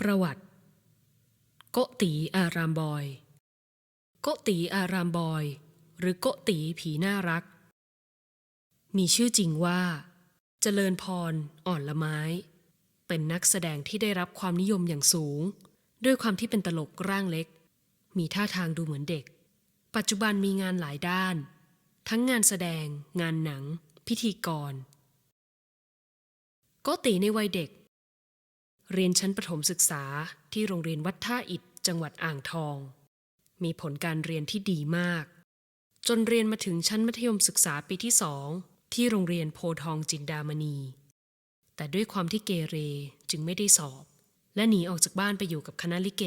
ประวัติ โกตีอารามบอย โกตีอารามบอย หรือโกตีผีน่ารัก มีชื่อจริงว่า เจริญพรอ่อนละไม้ เป็นนักแสดงที่ได้รับความนิยมอย่างสูง ด้วยความที่เป็นตลกร่างเล็ก มีท่าทางดูเหมือนเด็ก ปัจจุบันมีงานหลายด้าน ทั้งงานแสดง งานหนัง พิธีกรโกตีในวัยเด็ก เรียนชั้นประถมศึกษาที่โรงเรียนวัดท่าอิฐจังหวัดอ่างทอง มีผลการเรียนที่ดีมาก จนเรียนมาถึงชั้นมัธยมศึกษาปีที่สองที่โรงเรียนโพทองจินดามณี แต่ด้วยความที่เกเรจึงไม่ได้สอบ และหนีออกจากบ้านไปอยู่กับคณะลิเก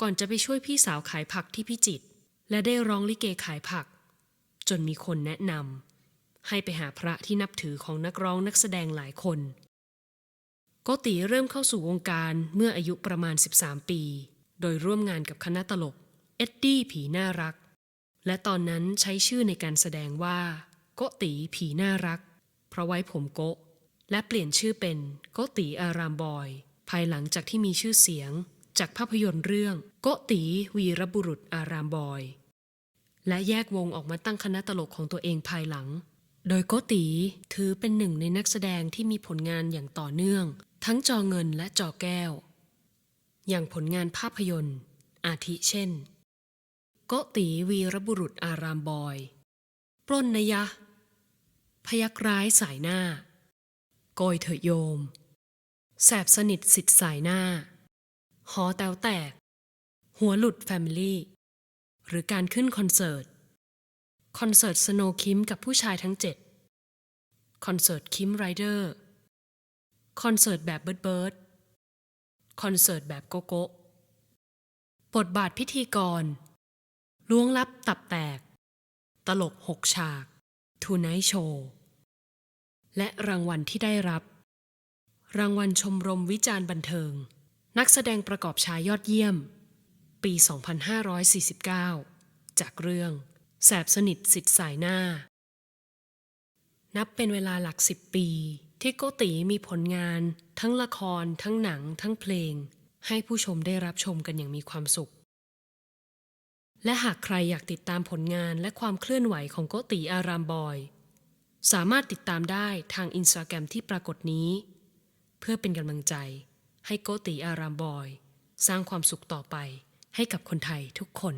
ก่อนจะไปช่วยพี่สาวขายผักที่พิจิตรและได้ร้องลิเกขายผัก จนมีคนแนะนำให้ไปหาพระที่นับถือของนักร้องนักแสดงหลายคน โกติเริ่มเข้าสู่วงการเมื่ออายุประมาณ 13 ปี โดยร่วมงานกับคณะตลก เอ็ดดี้ผีน่ารัก และตอนนั้นใช้ชื่อในการแสดงว่า โกติผีน่ารัก เพราะไว้ผมโกะและเปลี่ยนชื่อเป็นโกติอารามบอย ภายหลังจากที่มีชื่อเสียง จากภาพยนตร์เรื่องโกติวีรบุรุษอารามบอย และแยกวงออกมาตั้งคณะตลกของตัวเองภายหลัง โดยโกติถือเป็นหนึ่งในนักแสดงที่มีผลงานอย่างต่อเนื่อง ทั้งจอเงินและจอแก้ว อย่างผลงานภาพยนตร์ อาทิเช่น โกติวีรบุรุษอารามบอย ปล้นนยะ พยักร้ายสายหน้า โกยเถอโยม แสบสนิทสิทธิ์สายหน้า หอแตวแตก หัวหลุดแฟมิลี่ หรือการขึ้นคอนเสิร์ต คอนเสิร์ตสโนคิมกับผู้ชายทั้งเจ็ดคอนเสิร์ตคิมไรเดอร์ คอนเสิร์ตแบบเบิร์ดเบิร์ดคอนเสิร์ตแบบโกโก้บทบาทพิธีกร ล้วงลับตับแตก ตลกหกฉากทูไนท์โชว์และรางวัลที่ได้รับ รางวัลชมรมวิจารณ์บันเทิง นักแสดงประกอบชายยอดเยี่ยม ปี 2549 จากเรื่อง แสบสนิทสิทธิ์สายหน้า นับเป็นเวลาหลักสิบปี ที่โกติมีผลงาน ทั้งละคร ทั้งหนัง ทั้งเพลง ให้ผู้ชมได้รับชมกันอย่างมีความสุข และหากใครอยากติดตามผลงานและความเคลื่อนไหวของโกติอารามบอย สามารถติดตามได้ทางอินสตาแกรมที่ปรากฏนี้ เพื่อเป็นกำลังใจ ให้โกติอารามบอย สร้างความสุขต่อไปให้กับคนไทยทุกคน